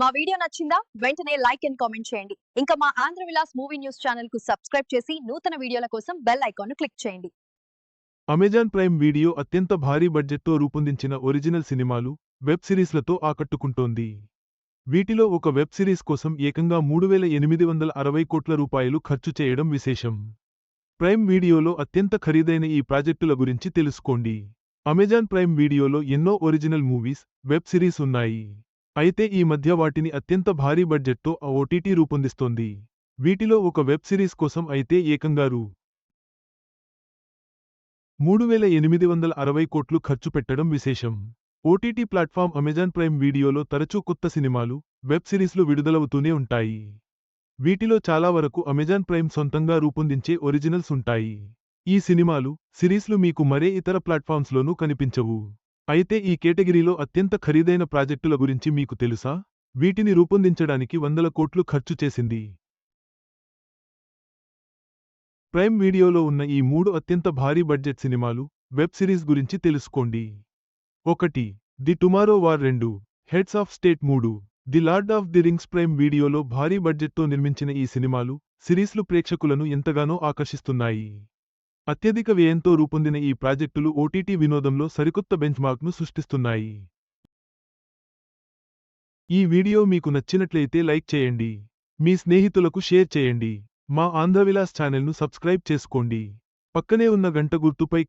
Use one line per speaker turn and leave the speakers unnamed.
మా వీడియో నచ్చిందా? వెంటనే లైక్ అండ్ కామెంట్ చేయండి. ఇంకా మా ఆంధ్ర విలాస్ మూవీ న్యూస్ ఛానల్కు సబ్స్క్రైబ్ చేసి నూతన వీడియోల కోసం బెల్ ఐకాన్ను క్లిక్ చేయండి.
అమెజాన్ ప్రైమ్ వీడియో అత్యంత భారీ బడ్జెట్తో రూపొందించిన ఒరిజినల్ సినిమాలు వెబ్ సిరీస్లతో ఆకట్టుకుంటోంది. వీటిలో ఒక వెబ్ సిరీస్ కోసం ఏకంగా మూడు వేల ఎనిమిది వందల అరవై కోట్ల రూపాయలు ఖర్చు చేయడం విశేషం. ప్రైమ్ వీడియోలో అత్యంత ఖరీదైన ఈ ప్రాజెక్టుల గురించి తెలుసుకోండి. అమెజాన్ ప్రైమ్ వీడియోలో ఎన్నో ఒరిజినల్ మూవీస్ వెబ్ సిరీస్ ఉన్నాయి. అయితే ఈ మధ్య వాటిని అత్యంత భారీ బడ్జెట్తో ఆ ఓటీటీ రూపొందిస్తోంది. వీటిలో ఒక వెబ్ సిరీస్ కోసం అయితే ఏకంగా రూ మూడు వేల ఎనిమిది వందల అరవై కోట్లు ఖర్చు పెట్టడం విశేషం. ఓటీటీ ప్లాట్ఫామ్ అమెజాన్ ప్రైమ్ వీడియోలో తరచూ కొత్త సినిమాలు వెబ్ సిరీస్లు విడుదలవుతూనే ఉంటాయి. వీటిలో చాలా వరకు అమెజాన్ ప్రైమ్ సొంతంగా రూపొందించే ఒరిజినల్స్ ఉంటాయి. ఈ సినిమాలు సిరీస్లు మీకు మరే ఇతర ప్లాట్ఫామ్స్లోనూ కనిపించవు. అయితే ఈ కేటగిరీలో అత్యంత ఖరీదైన ప్రాజెక్టుల గురించి మీకు తెలుసా? వీటిని రూపొందించడానికి వందల కోట్లు ఖర్చు చేసింది. ప్రైమ్ వీడియోలో ఉన్న ఈ మూడు అత్యంత భారీ బడ్జెట్ సినిమాలు వెబ్ సిరీస్ గురించి తెలుసుకోండి. ఒకటి ది టుమారో వార్ రెండు హెడ్స్ ఆఫ్ స్టేట్ మూడు the lord of the rings prime వీడియోలో భారీ బడ్జెట్తో నిర్మించిన ఈ సినిమాలు సిరీస్లు ప్రేక్షకులను ఎంతగానో ఆకర్షిస్తున్నాయి. అత్యధిక వ్యయంతో రూపొందిన ఈ ప్రాజెక్టులు ఓటీటీ వినోదంలో సరికొత్త బెంచ్మార్క్ను సృష్టిస్తున్నాయి. ఈ వీడియో మీకు నచ్చినట్లయితే లైక్ చేయండి. మీ స్నేహితులకు షేర్ చేయండి. మా ఆంధ్రవిలాస్ ఛానల్ను సబ్స్క్రైబ్ చేసుకోండి. పక్కనే ఉన్న గంట గుర్తుపై